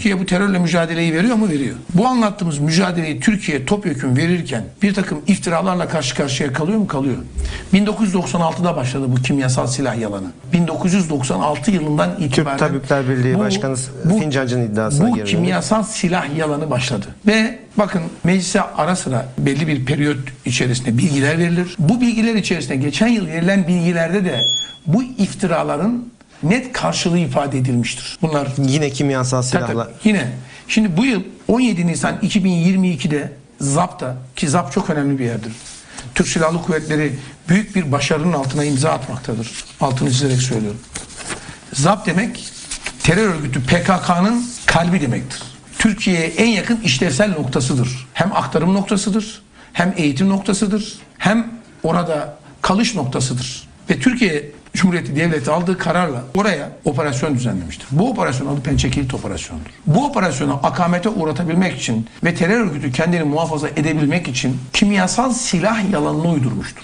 Türkiye bu terörle mücadeleyi veriyor mu? Veriyor. Bu anlattığımız mücadeleyi Türkiye topyekun verirken bir takım iftiralarla karşı karşıya kalıyor mu? Kalıyor. 1996'da başladı bu kimyasal silah yalanı. 1996 yılından itibaren Tabipler Birliği Başkanı Fincancı'nın iddiasına bu kimyasal silah yalanı başladı. Ve bakın meclise ara sıra belli bir periyot içerisinde bilgiler verilir. Bu bilgiler içerisinde geçen yıl verilen bilgilerde de bu iftiraların net karşılığı ifade edilmiştir. Bunlar Yine kimyasal Tabii, silahla. tabii. Yine şimdi bu yıl 17 Nisan 2022'de ZAP'ta ki ZAP çok önemli bir yerdir. Türk Silahlı Kuvvetleri büyük bir başarının altına imza atmaktadır. Altını çizerek söylüyorum. ZAP demek terör örgütü PKK'nın kalbi demektir. Türkiye'ye en yakın işlevsel noktasıdır. Hem aktarım noktasıdır, hem eğitim noktasıdır, hem orada kalış noktasıdır. Ve Türkiye Cumhuriyeti Devleti aldığı kararla oraya operasyon düzenlemiştir. Bu operasyon adı Pençe Kilit Operasyonu'dur. Bu operasyonu akamete uğratabilmek için ve terör örgütü kendini muhafaza edebilmek için kimyasal silah yalanını uydurmuştur.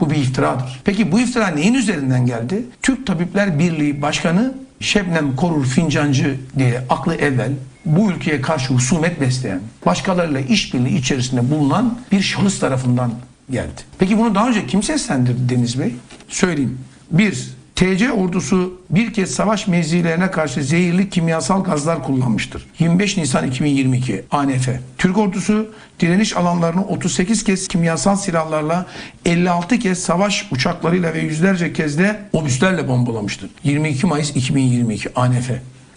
Bu bir iftiradır. Peki bu iftira neyin üzerinden geldi? Türk Tabipler Birliği Başkanı Şebnem Korur Fincancı diye aklı evvel bu ülkeye karşı husumet besleyen, başkalarıyla işbirliği içerisinde bulunan bir şahıs tarafından geldi. Peki bunu daha önce kim seslendirdi Deniz Bey? Söyleyeyim. Bir, TC ordusu bir kez savaş mevzilerine karşı zehirli kimyasal gazlar kullanmıştır. 25 Nisan 2022 ANF. Türk ordusu direniş alanlarını 38 kez kimyasal silahlarla 56 kez savaş uçaklarıyla ve yüzlerce kez de obüslerle bombalamıştır. 22 Mayıs 2022 ANF.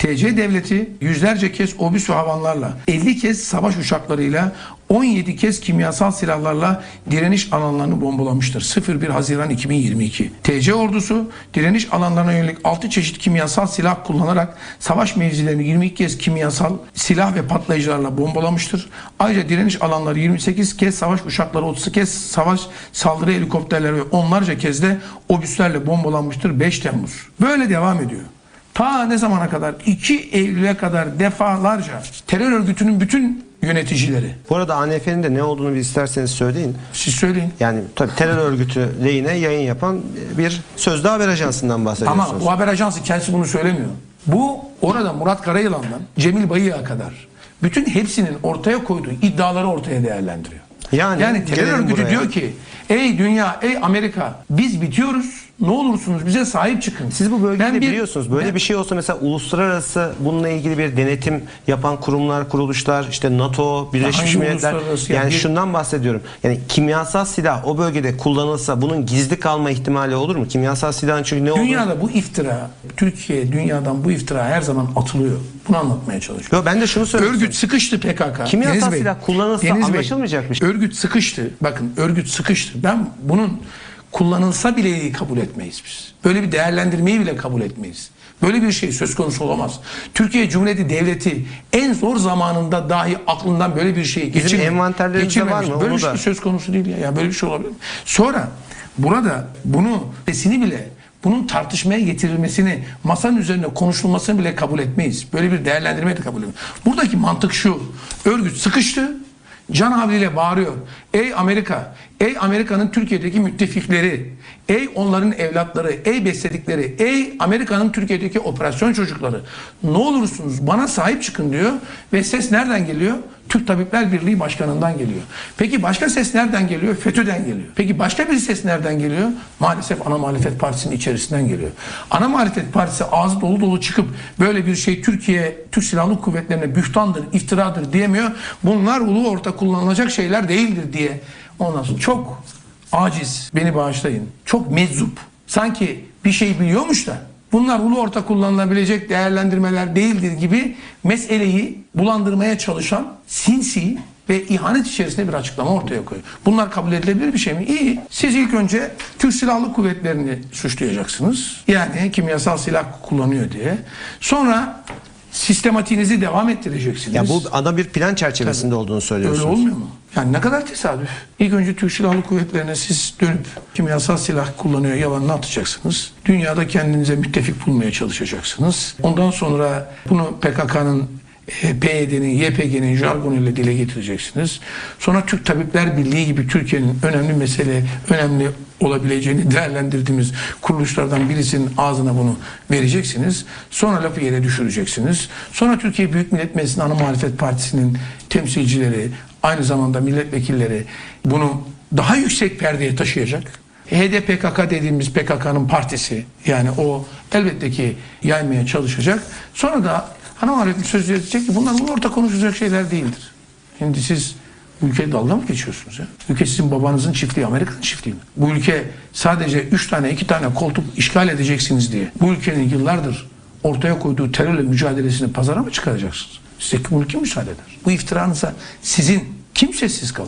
TC devleti yüzlerce kez obüs havanlarla, 50 kez savaş uçaklarıyla, 17 kez kimyasal silahlarla direniş alanlarını bombalamıştır. 01 Haziran 2022. TC ordusu direniş alanlarına yönelik 6 çeşit kimyasal silah kullanarak savaş mevzilerini 22 kez kimyasal silah ve patlayıcılarla bombalamıştır. Ayrıca direniş alanları 28 kez savaş uçakları, 30 kez savaş saldırı helikopterleri ve onlarca kez de obüslerle bombalanmıştır 5 Temmuz. Böyle devam ediyor. Ta ne zamana kadar? 2 Eylül'e kadar defalarca terör örgütünün bütün yöneticileri. Bu arada ANF'nin de ne olduğunu bir isterseniz söyleyin. Siz söyleyin. Yani tabii terör örgütü lehine yayın yapan bir sözde haber ajansından bahsediyorsunuz. Ama bu haber ajansı kendisi bunu söylemiyor. Bu orada Murat Karayılan'dan Cemil Bayık'a kadar bütün hepsinin ortaya koyduğu iddiaları ortaya değerlendiriyor. Yani Yani terör örgütü buraya. diyor ki ey dünya ey Amerika biz bitiyoruz ne olursunuz bize sahip çıkın. Siz bu bölgeyi Ben de bir- biliyorsunuz. Böyle ben- bir şey olsa mesela uluslararası bununla ilgili bir denetim yapan kurumlar, kuruluşlar, işte NATO, Birleşmiş Milletler. Yani yani bir- şundan bahsediyorum. Yani kimyasal silah o bölgede kullanılsa bunun gizli kalma ihtimali olur mu? Kimyasal silahın çünkü ne olduğunu... Dünyada bu iftira, Türkiye dünyadan bu iftira her zaman atılıyor. Bunu anlatmaya çalışıyorum. Yo, ben de şunu söylüyorum. Örgüt sıkıştı PKK. Kimyasal Deniz Bey, silah kullanılsa Deniz Bey, anlaşılmayacak bir şey. Örgüt sıkıştı. Bakın örgüt sıkıştı. Ben bunun kullanılsa bile kabul etmeyiz biz. Böyle bir değerlendirmeyi bile kabul etmeyiz. Böyle bir şey söz konusu olamaz. Türkiye Cumhuriyeti Devleti en zor zamanında dahi aklından böyle bir şey geçirme, envanterlerimizde var mı? Böyle bir şey söz konusu değil ya. ya böyle bir şey olabilir mi? Sonra burada bunu sesini bile bunun tartışmaya getirilmesini, masanın üzerine konuşulmasını bile kabul etmeyiz. Böyle bir değerlendirmeyi de kabul etmeyiz. Buradaki mantık şu. Örgüt sıkıştı. Can havliyle bağırıyor. Ey Amerika, ey Amerika'nın Türkiye'deki müttefikleri, ey onların evlatları, ey besledikleri, ey Amerika'nın Türkiye'deki operasyon çocukları. Ne olursunuz bana sahip çıkın diyor ve ses nereden geliyor? Türk Tabipler Birliği Başkanı'ndan geliyor. Peki başka ses nereden geliyor? FETÖ'den geliyor. Peki başka bir ses nereden geliyor? Maalesef ana muhalefet partisinin içerisinden geliyor. Ana muhalefet partisi ağzı dolu dolu çıkıp böyle bir şey Türkiye, Türk Silahlı Kuvvetleri'ne bühtandır, iftiradır diyemiyor. Bunlar ulu orta kullanılacak şeyler değildir diye. Ondan sonra çok aciz, beni bağışlayın. Çok meczup. Sanki bir şey biliyormuş da bunlar ulu orta kullanılabilecek değerlendirmeler değildir gibi meseleyi bulandırmaya çalışan sinsi ve ihanet içerisinde bir açıklama ortaya koyuyor. Bunlar kabul edilebilir bir şey mi? İyi. Siz ilk önce Türk Silahlı Kuvvetleri'ni suçlayacaksınız. Yani kimyasal silah kullanıyor diye. Sonra sistematiğinizi devam ettireceksiniz. Ya bu ana bir plan çerçevesinde olduğunu Öyle söylüyorsunuz. olmuyor mu? Yani ne kadar tesadüf. İlk önce Türk Silahlı Kuvvetleri'ne siz dönüp kimyasal silah kullanıyor yalanını atacaksınız. Dünyada kendinize müttefik bulmaya çalışacaksınız. Ondan sonra bunu PKK'nın PYD'nin, YPG'nin jargonuyla dile getireceksiniz. Sonra Türk Tabipler Birliği gibi Türkiye'nin önemli mesele, önemli olabileceğini değerlendirdiğimiz kuruluşlardan birisinin ağzına bunu vereceksiniz. Sonra lafı yere düşüreceksiniz. Sonra Türkiye Büyük Millet Meclisi'nin Ana Muhalefet Partisi'nin temsilcileri, aynı zamanda milletvekilleri bunu daha yüksek perdeye taşıyacak. HDPKK dediğimiz PKK'nın partisi yani o elbette ki yaymaya çalışacak. Sonra da Ana Muhalefet söz verecek ki bunlar bu orta konuşulacak şeyler değildir. Şimdi siz bu ülkeye dalga mı geçiyorsunuz ya? Ülke sizin babanızın çiftliği, Amerika'nın çiftliği mi? Bu ülke sadece 3 tane 2 tane koltuk işgal edeceksiniz diye bu ülkenin yıllardır ortaya koyduğu terörle mücadelesini pazara mı çıkaracaksınız? Size bunu kim müsaade eder? Bu iftiranıza sizin kimsesiz kalır.